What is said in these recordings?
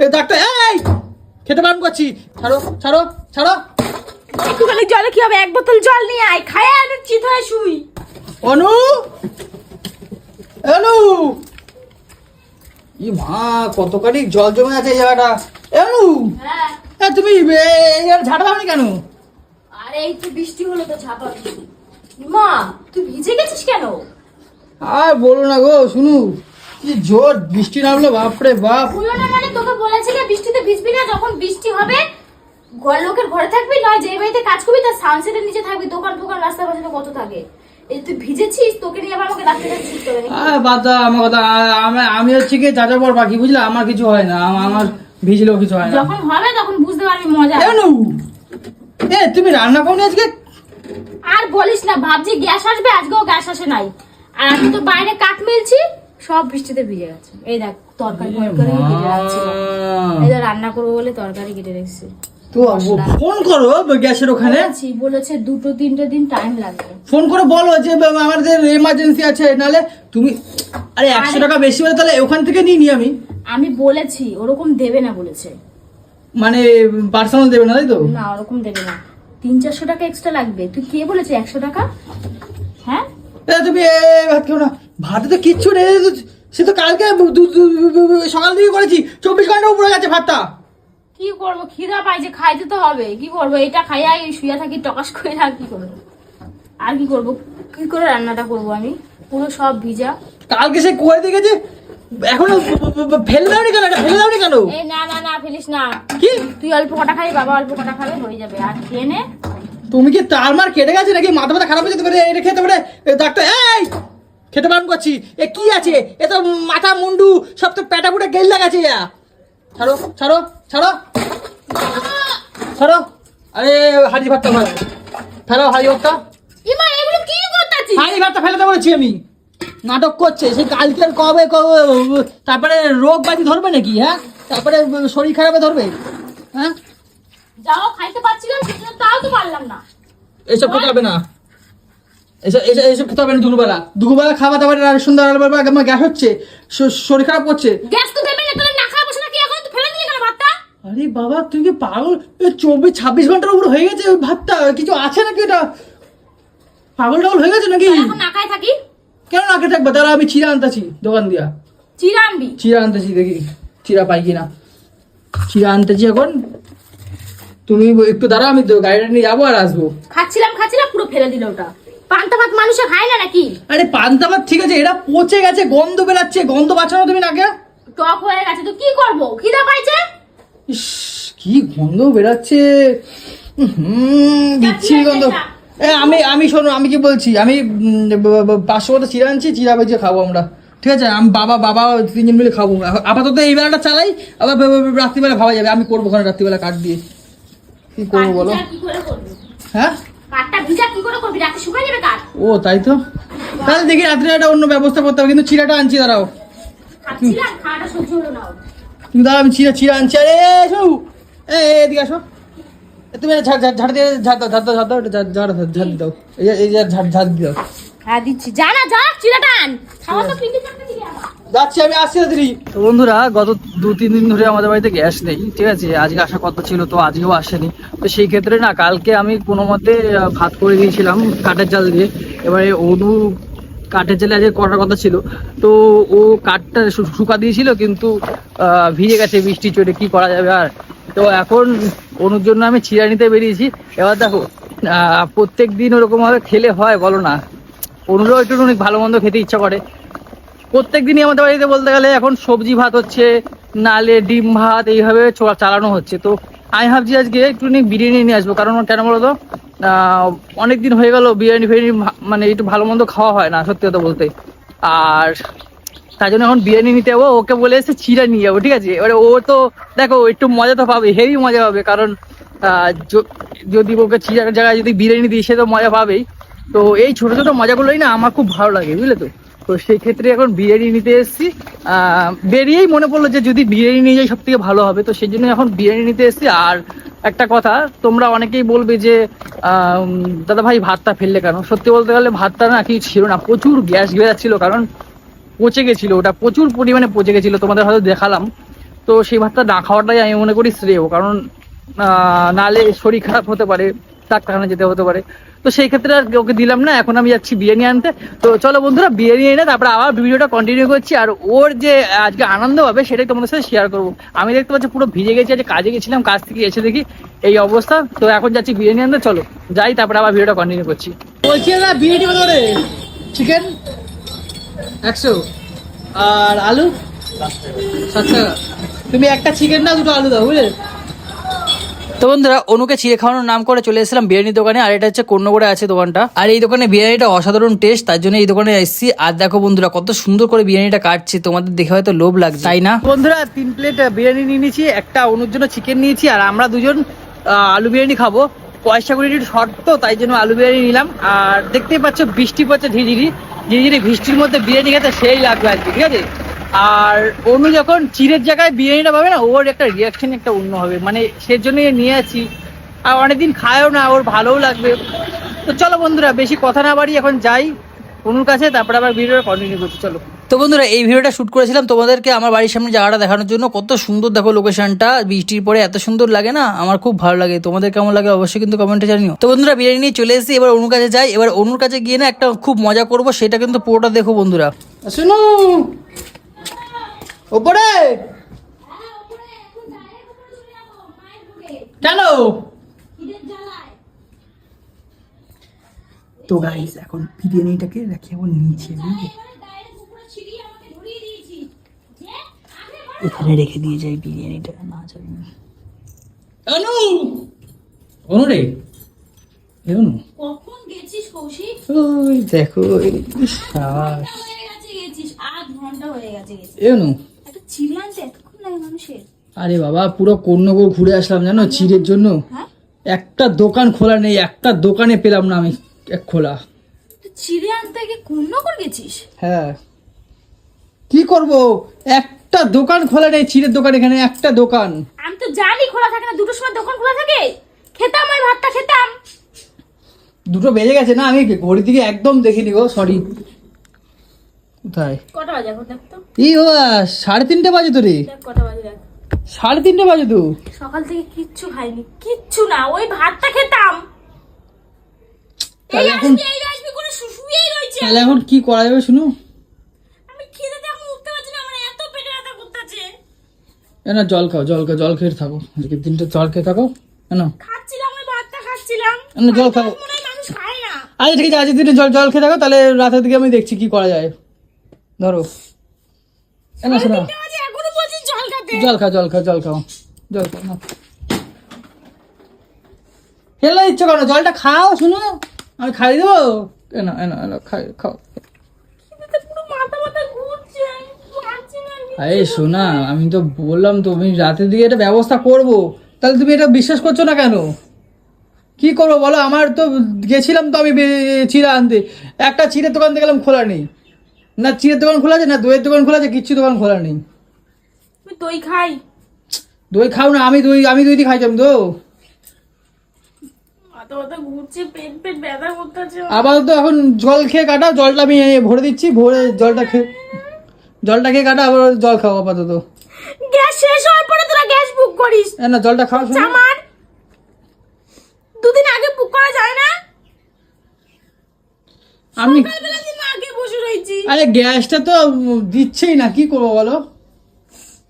এ doctor এই! খেতে বারণ করছি। ছাড়ো ছাড়ো ছাড়ো। একটুখানি জলে কি হবে? এক বোতল জল নিয়ে আয়। খায় আর চিত হয়ে শুই। অনু! অনু! ই মা কতখানি জল জমে আছে এই জায়গাটা। অনু! হ্যাঁ। এ, তুমি এই আর ঝাড় দাওনি কেন? আরে এই তো বৃষ্টি হলো তো ঝাপাবি মা তুই ভিজে গেছিস কেন? আর বলো না গো শুনু। কি জোর বৃষ্টি নামলো বাপরে বাপ। হলো না মানে তোকে বলেছি না বৃষ্টিতে ভিজবি না যখন বৃষ্টি হবে ঘর লোকের ঘরে থাকবি নয় যে বাড়িতে কাজ করবি তার সানসেটের নিচে থাকবি দোকান ফোকান রাস্তার পাশে কত থাকে। এই তুই ভিজেছিস তোকে নিয়ে আবার আমাকে ডাক্তার ছুটতে হবে নাকি? বাদ আমার কথা আমি আমি হচ্ছে কি যাজা পর বাকি বুঝলে? আমার কিছু হয় না আমার ভিজলেও কিছু হয় না। যখন হবে তখন বুঝতে পারবি মজা। অনু এ তুমি রান্না করনি আজকে? আর বলিস না ভাবছি গ্যাস আসবে আজকেও গ্যাস আসে নাই। আর আমি তো বাইরে কাঠ মিলছি সব বৃষ্টিতে ভিজে গেছে। এই দেখ তরকারি তরকারি কেটে এই দেখ রান্না করব বলে তরকারি কেটে রেখেছি। তো ফোন করো গ্যাসের ওখানে। বলেছি বলেছে দুটো তিনটে দিন টাইম লাগবে। ফোন করে বলো যে আমাদের এমার্জেন্সি আছে নালে তুমি আরে একশো টাকা বেশি হলে তাহলে ওখান থেকে নিয়ে নি আমি। আমি বলেছি ওরকম দেবে না বলেছে। মানে পার্সোনাল দেবে না তাই তো? না ওরকম দেবে না। তিন চারশো টাকা এক্সট্রা লাগবে। তুই কে বলেছে একশো টাকা? হ্যাঁ? তুমি এ, ভাত খেও না। ভাতে তো কিচ্ছু নেই সে তো কালকে সকাল থেকে করেছি চব্বিশ ঘণ্টা উপরে গেছে ভাতটা। কি করব খিদা পাইছে খাইতে তো হবে কি করব এটা খাইয়া এই শুয়ে থাকি টকাস করে আর কি করব? আর কি করব কি করে রান্নাটা করব আমি? পুরো সব ভিজা। কালকে সে করে দিয়ে গেছে এখনও ফেলে দাওনি কেন এটা ফেলে দাওনি কেন? এই না না না ফেলিস না। কি? তুই অল্প কটা খাবি বাবা অল্প কটা খাবে হয়ে যাবে। আর খেয়ে নে। তুমি কি তার মার কেটে গেছে নাকি? মাথা মাথা খারাপ হয়ে যেতে পারে এটা খেতে পারে ডাক্তার এই! খেতে বারণ করছি? এ কি আছে? এ তো মাথা মুন্ডু সব তো প্যাটা পুটা গেল লাগাছে ইয়া ছাড়ো ছাড়ো ছাড়ো। ছাড়ো। আরে হাড়ি ভাতটা ফেলো ফেলো হাড়ি ভাতটা ইমা এগুলো কি করতেছিস? হাড়ি ভাতটা ফেলে বলেছি আমি। নাটক করছে। সে কালকের কবে কবে তারপরে রোগ ব্যাধি ধরবে নাকি হ্যাঁ? তারপরে শরীর খারাপে ধরবে হ্যাঁ? যাও খাইতে পারছিলাম তাও তো পারলাম না। এসব খেতে হবে না। এসব খেতে হবে না দুপুরবেলা। দুপুরবেলা খাওয়া দাওয়া আর বেলা আমার গ্যাস হচ্ছে শরীর খারাপ করছে। গ্যাস তো দেবে না না খাওয়া বসে না কি এখন? ফেলে দিলি কেন ভাতটা? আরে বাবা তুই কি পাগল? চব্বিশ ছাব্বিশ ঘণ্টার উপর হয়ে গেছে ওই ভাতটা? কিছু আছে নাকি এটা? পাগল টাগল হয়ে গেছে নাকি? এখন না খাই থাকি? কেন নাকে থাকবে? তারা আমি চিরা আনতেছি দোকান দিয়া। চিরা আনবি? চিরা আনতেছি দেখি চিরা পাই কিনা। চিরা আনতেছি এখন। তুমি একটু দাঁড়া আমি তো গাড়িটা নিয়ে যাব আর আসব। খাচ্ছিলাম খাচ্ছিলাম পুরো ফেলে দিল ওটা। পান্তা ভাত মানুষে খায় না নাকি? আরে পান্তা ভাত ঠিক আছে এটা পচে গেছে গন্ধ বেরাচ্ছে। গন্ধ বাঁচানো তুমি নাকে? টক হয়ে গেছে তো কি করব? খিদা পাইছে? ইস কি গন্ধ বেরাচ্ছে? হুম বিচ্ছিরি গন্ধ। এ আমি আমি শোনো আমি কি বলছি? আমি পাঁচশো মতো চিরা আনছি চিরা বেজে খাব আমরা। ঠিক আছে আমি বাবা বাবা তিনজন মিলে খাব। আপাতত এই বেলাটা চালাই আবার রাত্রিবেলা ভাবা যাবে। আমি করব ওখানে রাত্রিবেলা কাট দিয়ে। কি করব বলো? হ্যাঁ? কাঠটা ভিজা কি করে করবি? রাতে শুকাই যাবে কাঠ। ও তাই তো? তাহলে দেখি রাত্রে একটা অন্য ব্যবস্থা করতে হবে কিন্তু চিরাটা আনছি দাঁড়াও। খাচ্ছিলাম খাওয়াটা সহ্য হলো না। তুমি দাঁড়াও আমি চিরা চিরা আনছি আরে এ এদিকে আসো। তুমি ঝাড় ঝাড় ঝাড় দিয়ে ঝাড় দাও ঝাড় দাও ঝাড় দাও ঝাড় ঝাড় ঝাড় দাও। এই ঝাড় ঝাড় দিয়ে দাও। হ্যাঁ দিচ্ছি। যা যা চিরাটা আন খাওয়া তো পিন্ডি চাপতে দিবি আমার যাচ্ছি আমি আসছি দিদি। তো বন্ধুরা গত দু তিন দিন ধরে আমাদের বাড়িতে গ্যাস নেই ঠিক আছে? আজকে আসার কথা ছিল তো আজকেও আসেনি। তো সেই ক্ষেত্রে না কালকে আমি কোনো মতে ভাত করে দিয়েছিলাম কাঠের জাল দিয়ে। এবারে অনু কাঠের জালে আজকে করার কথা ছিল। তো ও কাঠটা শুকা দিয়েছিল কিন্তু আহ, ভিজে গেছে বৃষ্টি চড়ে কি করা যাবে আর? তো এখন অনুর জন্য আমি চিরা নিতে বেরিয়েছি। এবার দেখো প্রত্যেক দিন ওরকম ভাবে খেলে হয় বলো না। অনুরও একটু অনেক ভালো মন্দ খেতে ইচ্ছা করে। প্রত্যেক দিনই আমাদের বাড়িতে বলতে গেলে এখন সবজি ভাত হচ্ছে, নালে ডিম ভাত, এইভাবে চালানো হচ্ছে। তো আমি ভাবছি আজকে একটুখানি বিরিয়ানি নিয়ে আসব। কারণ কেন বলতো অনেক দিন হয়ে গেল বিরিয়ানি ফিরিয়ানি মানে একটু ভালো মন্দ খাওয়া হয় না, সত্যি কথা বলতে। আর তার জন্য এখন বিরিয়ানি নিতে যাব। ওকে বলে এসে চিরা নিয়ে যাব, ঠিক আছে? এবারে ও তো, দেখো, একটু মজা তো পাবে, হেভি মজা পাবে। কারণ যদি ওকে চিরার জায়গায় যদি বিরিয়ানি দিই, সে তো মজা পাবেই। তো এই ছোট ছোট মজাগুলোই না আমার খুব ভালো লাগে, বুঝলে তো? তো সেই ক্ষেত্রে এখন বিরিয়ানি নিতে এসেছি। বেরিয়েই মনে পড়ল যে যদি বিরিয়ানি নিয়ে যাই সব থেকে ভালো হবে, তো সেই জন্য এখন বিরিয়ানি নিতে এসেছি। আর একটা কথা, তোমরা অনেকেই বলবে যে দাদা ভাই ভাতটা ফেললে কেন? সত্যি বলতে গেলে ভাতটা না কি ছিল না, প্রচুর গ্যাস বেরাচ্ছিল কারণ পচে গেছিল, ওটা প্রচুর পরিমাণে পচে গেছিল, তোমাদের হয়তো দেখালাম। তো সেই ভাতটা না খাওয়াটাই আমি মনে করি শ্রেয়, কারণ নালে শরীর খারাপ হতে পারে ডাক্তারখানা যেতে হতে পারে। তো সেই ক্ষেত্রে আর ওকে দিলাম না, এখন আমি যাচ্ছি বিরিয়ানি আনতে। তো চলো বন্ধুরা, বিরিয়ানি এনে তারপরে আবার ভিডিওটা কন্টিনিউ করছি। আর ওর যে আজকে আনন্দ হবে, সেটাই তোমাদের সাথে শেয়ার করব। আমি দেখতে পাচ্ছি পুরো ভিজে গেছি আজকে কাজে গেছিলাম, কাজ থেকে এসে দেখি এই অবস্থা। তো এখন যাচ্ছি বিরিয়ানি আনতে, চলো যাই, তারপরে আবার ভিডিওটা কন্টিনিউ করছি। বলছি না বিরিয়ানি কত চিকেন একশো। আর আলু? সাত টাকা তুমি একটা চিকেন না দুটো আলু দাও, বুঝলে? তো বন্ধুরা, অনুকে চিড়ে খাওয়ানোর নাম করে চলে এসেছিলাম বিরিয়ানির দোকানে, আর এটা হচ্ছে কন্যগড়ে আছে দোকানটা। আর এই দোকানে বিরিয়ানিটা অসাধারণ টেস্ট তার জন্য এই দোকানে এসেছি। আর দেখো বন্ধুরা, কত সুন্দর করে বিরিয়ানিটা কাটছে, তোমাদের দেখে হয়তো লোভ লাগছে, তাই না? বন্ধুরা, তিন প্লেট বিরিয়ানি নিয়ে নিয়েছি, একটা অনুর জন্য চিকেন নিয়েছি, আর আমরা দুজন আলু বিরিয়ানি খাব। পয়সা করে একটু শর্ট তো তাই জন্য আলু বিরিয়ানি নিলাম। আর দেখতেই পাচ্ছ, বৃষ্টি পড়ছে ধীরে ধীরে ধীরে ধীরে বৃষ্টির মধ্যে বিরিয়ানি খেতে সেই লাগবে আজকে, ঠিক আছে? আর অনু যখন চিড়ের জায়গায় বিরিয়ানিটা পাবে না ওর একটা রিয়াকশন একটা অন্য হবে। মানে সেজন্য নিয়ে আছি। আর অনেকদিন খায়ও না ওর ভালোও লাগবে। তো চলো বন্ধুরা বেশি কথা না বাড়ি এখন যাই অনুর কাছে তারপরে আবার ভিডিওটা কন্টিনিউ করছি চলো। তো বন্ধুরা এই ভিডিওটা শ্যুট করেছিলাম তোমাদেরকে আমার বাড়ির সামনে জায়গাটা দেখানোর জন্য। কত সুন্দর দেখো লোকেশনটা বৃষ্টির পরে এত সুন্দর লাগে না? আমার খুব ভালো লাগে। তোমাদের কেমন লাগে অবশ্যই কিন্তু কমেন্টে জানিও। তো বন্ধুরা বিরিয়ানি নিয়ে চলে এসেছি। এবার অনুর কাছে যাই। এবার অনুর কাছে গিয়ে না একটা খুব মজা করব সেটা কিন্তু পুরোটা দেখো বন্ধুরা। শুনো ওপরে। কেন? তো গাইস এখন বিরিয়ানিটাকে রাখি এখন নিচে এখানে রেখে দিয়ে যাই বিরিয়ানিটা না যাই অনু! অনু রে। অনু। কখন গেছিস কৌশিক? ওই দেখো এই শ্বাস হয়ে গেছে গেছিস আধ ঘণ্টা হয়ে গেছে অনু। একটা চিড়ি আনতে এতক্ষণ লাগে মানুষের। আরে বাবা পুরো কন্যগর ঘুরে আসলাম জানো চিড়ের জন্য? হ্যাঁ? একটা দোকান খোলা নেই একটা দোকানে পেলাম না আমি এক খোলা। চিড়ি আনতে গিয়ে কন্য করে গেছিস? হ্যাঁ। কি করব? একটা দোকান খোলা নেই চিড়ের দোকান এখানে একটা দোকান। আমি তো জানি খোলা থাকে না দুটোর সময় দোকান খোলা থাকে? খেতাম ওই ভাতটা খেতাম। দুটো বেজে গেছে না আমি ঘড়ির দিকে একদম দেখিনি গো সরি কোথায়? কটা বাজে এখন দেখ তো। সাড়ে তিনটে বাজে তো রে। কটা বাজে দেখ। সাড়ে তিনটে বাজে তো। সকাল থেকে কিচ্ছু খাইনি কিচ্ছু না ওই ভাতটা খেতাম। এই তাহলে এখন- এই আসবি করে শুশুয়েই রয়েছে তাহলে এখন কি করা যাবে শুনো? আমি খিদেতে এখন উঠতে পারছি না আমার এত পেটে ব্যথা করতেছে। এ না জল খাও জল খাও জল খেয়ে থাকো। আজকে দিনটা জল খেয়ে থাকো কেন খাচ্ছিলাম ওই ভাতটা খাচ্ছিলাম। না, জল খাও। আচ্ছা ঠিক আছে আজকের দিনে জল জল খেয়ে থাকো তাহলে রাতের দিকে আমি দেখছি কি করা যায়। ধরো। এ না শোনো। জল খাও জল খাও জল খাও। জল খাও না ফেলে দিচ্ছ কেন জলটা খাও, শুনো। আমি খাই দেবো। এনো এনো এনো খাই খাও। আরে শোনা, আমি তো বললাম তো আমি রাতের দিকে এটা ব্যবস্থা করব। তাহলে তুমি এটা বিশ্বাস করছ না কেন? কি করব বলো? আমার তো গেছিলাম তো আমি চিড়া আনতে। একটা চিড়ের দোকান দেখলাম খোলা নেই। না চিড়ের দোকান খোলা আছে না দইয়ের দোকান খোলা আছে কিচ্ছু দোকান খোলা নেই। দই খাই। দই খাও না আমি দই আমি দই দিয়ে খাইতাম তো। করতেছে। আপাতত এখন জল খেয়ে কাটাও জলটা আমি ভরে দিচ্ছি ভরে জলটা খেয়ে জলটা খেয়ে কাটা আবার জল খাও আপাতত। গ্যাস শেষ হওয়ার পরে তোরা গ্যাস বুক করিস। না জলটা খাও। আমার দুদিন আগে বুক করা যায় না? আমি সকালবেলা দিন আগে বসে রয়েছি আরে গ্যাসটা তো দিচ্ছেই না কি করব বলো?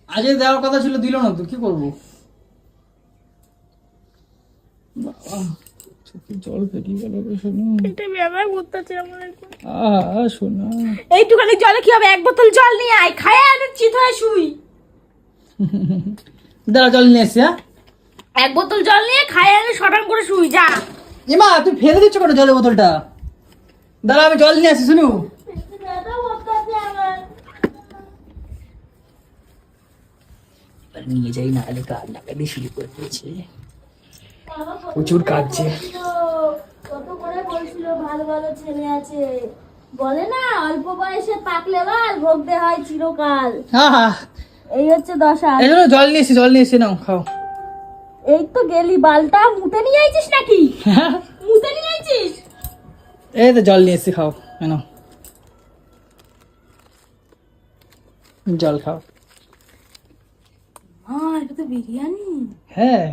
আজকে দেওয়ার কথা ছিল দিল না তো কি করব? জল বেরিয়ে গেল করতেছে আহা এইটুখানি জলে কি হবে? এক বোতল জল নিয়ে আয় খায় আর চিত হয়ে শুই। দাঁড়া জল নিয়ে হ্যাঁ? এক বোতল জল নিয়ে খায় আর শটান করে শুই যা। এমা তুই ফেলে দিচ্ছ কেন জলের বোতলটা? দাঁড়া আমি জল নিয়ে আসি শুনু নিয়ে যাই না হলে কাজ লাগাতে শুরু করে দিয়েছে। প্রচুর কাঁদছে। কত করে বলছিল ভালো ভালো ছেলে আছে। বলে না অল্প বয়সে পাকলে বাল ভোগতে হয় চিরকাল। এই হচ্ছে দশা। এই জন্য জল নিয়ে এসছি জল নিয়ে এসছি নাও খাও। এই তো গেলি বালটা মুতে নিয়ে আইছিস নাকি? মুতে নিয়ে আইছিস? এই তো জল নিয়ে এসছি খাও কেন জল খাও। হ্যাঁ এটা তো বিরিয়ানি। হ্যাঁ।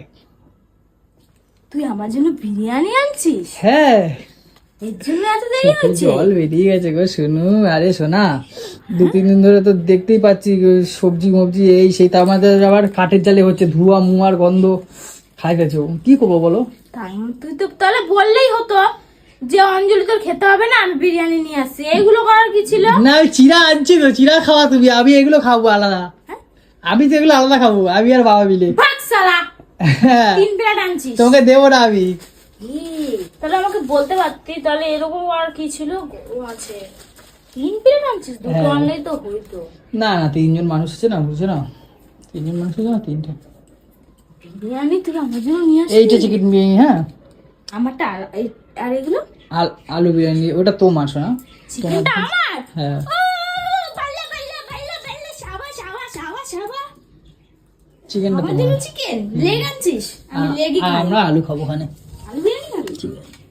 তুই আমার জন্য বিরিয়ানি আনছিস? হ্যাঁ। এর জন্য এত দেরি হচ্ছে? জল বেরিয়ে গেছে গো শুনু। আরে শোনা দু তিন দিন ধরে তো দেখতেই পাচ্ছি সবজি মবজি এই সেই তো আমাদের আবার কাঠের জালে হচ্ছে ধোঁয়া মুয়ার গন্ধ খাই গেছে। কি করব বলো? তাই তুই তো তাহলে বললেই হতো যে অঞ্জলি তোর খেতে হবে না আমি বিরিয়ানি নিয়ে আসছি। এইগুলো করার কি ছিল? না চিরা আনছি তো চিরা খাওয়া তুমি আমি এগুলো খাব আলাদা। হ্যাঁ? আমি তো এগুলো আলাদা খাব আমি আর বাবা মিলে। হ্যাঁ, তিন প্লেট আনছিস। তোমাকে দেবো না আমি। তাহলে আমাকে বলতে পারতি তাহলে এরকম আর কি ছিল? আছে। তিন প্লেট আনছিস? দুটো হ্যাঁ। আনলেই তো হইতো। না না তিনজন মানুষ আছে না বুঝছ না? তিনজন মানুষ আছে না তিনটে। বিরিয়ানি তুই আমার জন্য নিয়ে আসিস এইটা চিকেন বিরিয়ানি হ্যাঁ। আমারটা আর এই- আর এগুলো? আলু বিরিয়ানি ওটা তোমার শোনা। চিকেনটা আমার? হ্যাঁ। চিকেনটা আমার তোমার। জন্য চিকেন লেগ আনছিস? আমি লেগই আর আমরা আলু খাব ওখানে। আলু বিরিয়ানি খাবি?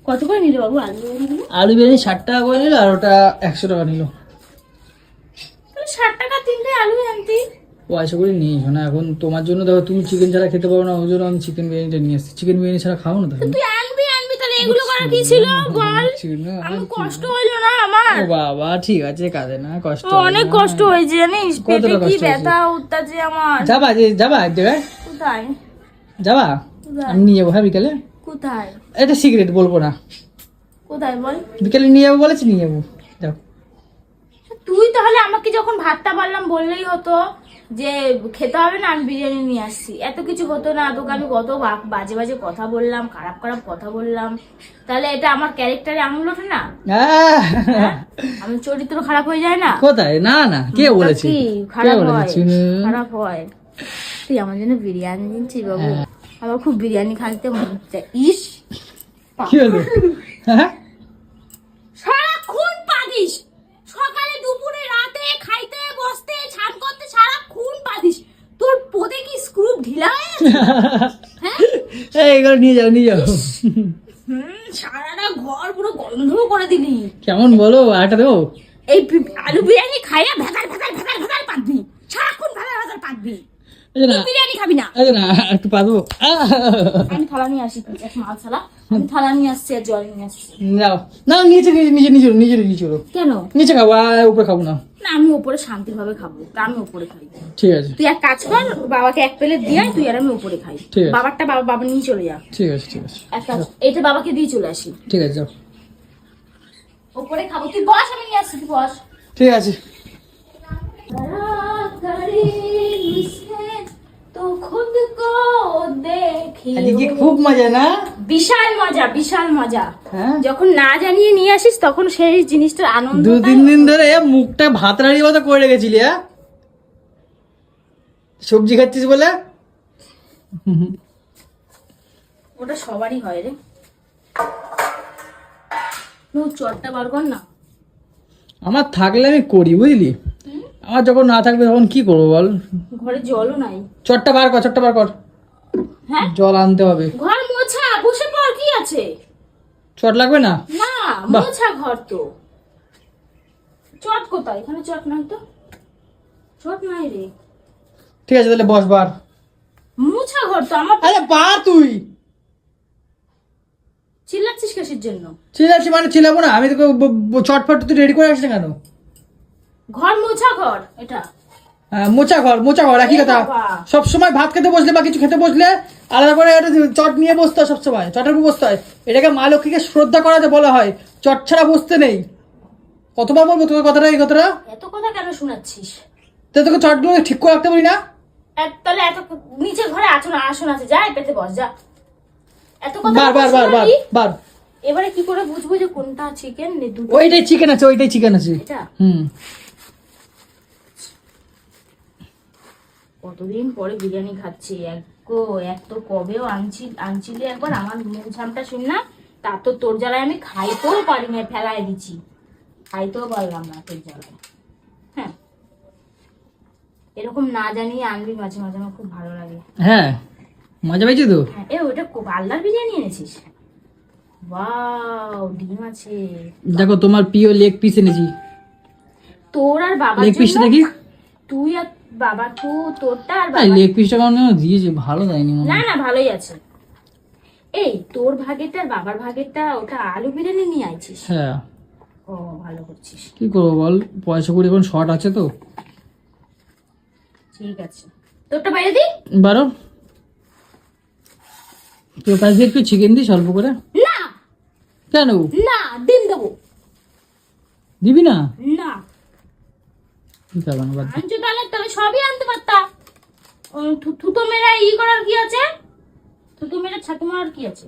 কত করে নিল বাবু আলু বিরিয়ানি আলু বিরিয়ানি ষাট টাকা করে নিল আর ওটা একশো টাকা নিল। তাহলে ষাট টাকা তিনটে আলু আনতি। ও আশা করি নিয়ে এসো না এখন তোমার জন্য দেখো তুমি চিকেন ছাড়া খেতে পারো না ওই জন্য আমি চিকেন বিরিয়ানিটা নিয়ে এসেছি। চিকেন বিরিয়ানি ছাড়া খাও না তাহলে তুই আনবি আনবি তাহলে এগুলো করার কি ছিল? বল। চিকেন- কষ্ট হইল না আমার। ও বাবা ঠিক আছে কাঁদে না কষ্ট অনেক কষ্ট হয়েছে জানিস? পেটে কি ব্যথা উঠতেছে আমার। যাবা যে যাবা এক জায়গায়? কোথায়? যাবা? আমি নিয়ে যাব হ্যাঁ বিকালে? কোথায়? এটা সিগারেট বলব না। কোথায় বল? বিকালে নিয়ে যাব বলেছি নিয়ে যাব। যাও। তুই তাহলে আমাকে যখন ভাতটা পারলাম বললেই হতো। যে খেতে হবে না আমি বিরিয়ানি নিয়ে আসছি। এত কিছু হতো না তোকে আমি কত বাজে বাজে কথা বললাম খারাপ খারাপ কথা বললাম। তাহলে এটা আমার ক্যারেক্টারে আঙুল ওঠে না? আহ! আমি চরিত্র খারাপ হয়ে যায় না? কোথায়? না না কে বলেছে? খারাপ হয়? খারাপ হয়। তুই আমার জন্য বিরিয়ানি দিচ্ছিস বাবু? হ্যাঁ। আমার খুব বিরিয়ানি খাইতে মন হচ্ছে। ইস কি হলো? হ্যাঁ? সারাক্ষণ পাদিস সকালে দুপুরে রাতে খাইতে বসতে ছান করতে সারাক্ষণ পাদিস তোর পোদে কি স্ক্রু ঢিলা হ্যাঁ? এইগুলো এগুলো নিয়ে যাও নিয়ে যাও। সারাটা ঘর পুরো গন্ধ করে দিলি। কেমন বলো আটা দেবো? এই আলু বিরিয়ানি খাইয়া ভেতার ভেতার ভেতার ভেতার পাতবি। সারাক্ষণ ভেতার ভেতার পাতবি। বিরিয়ানি খাবি না। একটু পাবো আমি থালা নিয়ে আসি তুই এক মাল থালা। আমি থালা নিয়ে আসছি আর জল নিয়ে আসছি। যাও। না নিচে নিচে নিচে নিচে নিচে নিচে কেন? নিচে খাব আর উপরে খাব না। না আমি শান্তিভাবে খাব আমি খাই। ঠিক আছে। তুই এক কাজ কর বাবাকে এক প্লেট দিয়ে তুই আর আমি উপরে খাই। বাবারটা বাবা বাবা নিয়ে চলে যা। ঠিক আছে ঠিক আছে। এক কাজ এইটা বাবাকে দিয়ে চলে আসি। ঠিক আছে যাও। খাব। তুই বস আমি নিয়ে আসছি তুই বস। ঠিক আছে। খুদ দেখি আজকে খুব মজা না? বিশাল মজা বিশাল মজা। হ্যাঁ? যখন না জানিয়ে নিয়ে আসিস তখন সেই জিনিসটার আনন্দ দু তিন দিন ধরে মুখটা ভাত রাড়ির মতো করে রেখেছিলি হ্যাঁ? সবজি খাচ্ছিস বলে? ওটা সবারই হয় রে। চটটা বার কর না। আমার থাকলে আমি করি বুঝলি? আমার যখন না থাকবে তখন কি করব বল? ঘরে জলও নাই। চটটা বার কর চটটা বার কর। হ্যাঁ? জল আনতে হবে। ঘর মোছা বসে পর কি আছে? চট লাগবে না? না। মোছা ঘর তো। চট কোথায়? এখানে চট নাই তো। চট নাই রে। ঠিক আছে তাহলে বস বার। মোছা ঘর তো আমার আরে বা তুই। চিল্লাচ্ছিস কিসের জন্য? চিলাচ্ছি মানে চিলাবো না। আমি তোকে চটফট তুই রেডি করে আসছিস কেন? ঘর মোছা ঘর এটা। হ্যাঁ, মোচা ঘর মোচা ঘর একই কথা। সব সময় ভাত খেতে বসলে বা কিছু খেতে বসলে আলাদা করে একটা চট নিয়ে বসতে হয় সবসময় চটের উপর বসতে হয়। এটাকে মা লক্ষ্মীকে শ্রদ্ধা করাতে বলা হয় চট ছাড়া বসতে নেই। কতবার বলব তোকে কথাটা এই কথাটা? এত কথা কেন শোনাচ্ছিস? তো তোকে চটগুলো ঠিক করে রাখতে পারি না? তাহলে এত নিচে ঘরে আসন আসন আছে যা পেতে বস যা। এত কথা বার বার বার বার বার। এবারে কি করে বুঝব যে কোনটা চিকেন ওইটাই চিকেন আছে ওইটাই চিকেন আছে। হুম। কতদিন পরে বিরিয়ানি খাচ্ছি? এক তো কবেও আনছি আনছিলি একবার আমার মুখ ঝামটা শুন না তা তো তোর জ্বালায় আমি খাইতেও পারি না ফেলায় দিচ্ছি খাইতেও পারলাম না তোর জ্বালায়। হ্যাঁ। এরকম না জানিয়ে আনবি মাঝে মাঝে আমার খুব ভালো লাগে। হ্যাঁ। মজা পেয়েছি তো? হ্যাঁ, এ ওটা পাল্লার বিরিয়ানি এনেছিস? ওয়াও ডিম আছে। দেখো তোমার প্রিয় লেগ পিস এনেছি। তোর আর বাবার লেগ পিসটা দেখি? তুই আর বাবা তু তোরটা আর বাবা লেগ পিসটা কারণ দিয়েছে ভালো দেয়নি না না ভালোই আছে। এই তোর ভাগেরটা আর বাবার ভাগেরটা ওটা আলু বিরিয়ানি নিয়ে আইছিস? হ্যাঁ। ও ভালো করছিস। কি করব বল পয়সা করি এখন শর্ট আছে তো। ঠিক আছে। তোরটা বাইরে দি বারো। তোর কাছ দিয়ে একটু চিকেন দিস অল্প করে। না! কেন? না ডিম দেবো। দিবি না? না। আনছো তাহলে তাহলে সবই আনতে থু- থুতো মেরা ই করার কি আছে? থুতো মেরা ছাতু মারার কি আছে?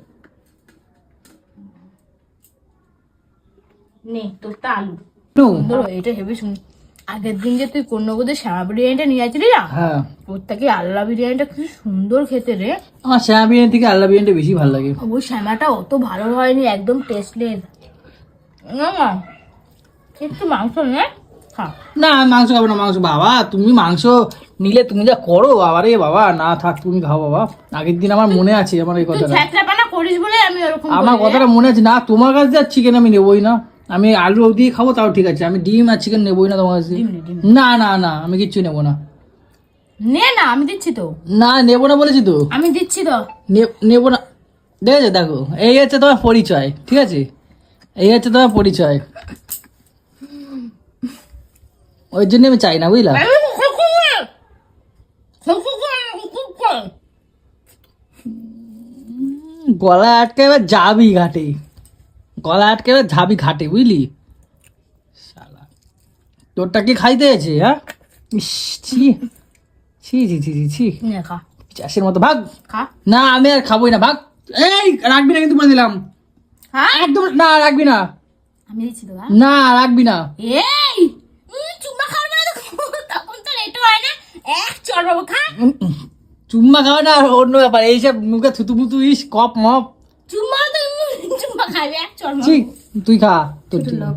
নে তোরটা আলু। এটা হেবি সুন্দর আগের দিন যে তুই কন্যাগোদের শ্যামা বিরিয়ানিটা নিয়ে আসছিলি না? হ্যাঁ। ওর থেকে আল্লাহ বিরিয়ানিটা খুব সুন্দর খেতে রে। আমার শ্যামা বিরিয়ানি থেকে আল্লাহ বিরিয়ানিটা বেশি ভালো লাগে। ওই শ্যামাটা অত ভালো হয়নি একদম টেস্টলেস না একটু মাংস নে। খা না মাংস খাব না মাংস। বাবা তুমি মাংস নিলে তুমি যা করো বাবা রে বাবা। না থাক তুমি খাও বাবা। আগের দিন আমার মনে আছে আমার এই কথাটা। ওরকম আমার কথাটা মনে আছে। না তোমার কাছে যা চিকেন আমি নেবই না। আমি আলু দিয়ে খাব তাও ঠিক আছে। আমি ডিম আর চিকেন নেবই না তোমার কাছে না না। না আমি কিচ্ছু নেব না। নে না আমি দিচ্ছি তো। না নেব না বলেছি তো। আমি দিচ্ছি তো। নেব না। দেখেছ দেখো এই হচ্ছে তোমার পরিচয় ঠিক আছে? এই হচ্ছে তোমার পরিচয়। ওই জন্য আমি চাই না বুঝলাম গলা আটকে এবার যাবি ঘাটে গলা আটকে এবার যাবি ঘাটে বুঝলি শালা তোরটা কি খাইতে আছে হ্যাঁ ছি ছি ছি ছি ছি ছি চাষের মতো ভাগ না আমি আর খাবোই না ভাগ এই রাখবি না কিন্তু বলে দিলাম একদম না রাখবি না? না রাখবি না এই উম, চুম্মা খাওয়ার বেলা তো তখন তো রেটো হয় না এক চল বাবু খা চুম্মা খাওয়া না অন্য ব্যাপার এইসব মুখে থুতু মুতু ইস কপ মপ। চুম্মা তো চুম্মা খাবে এক চল ঠিক তুই খা তোর লোক।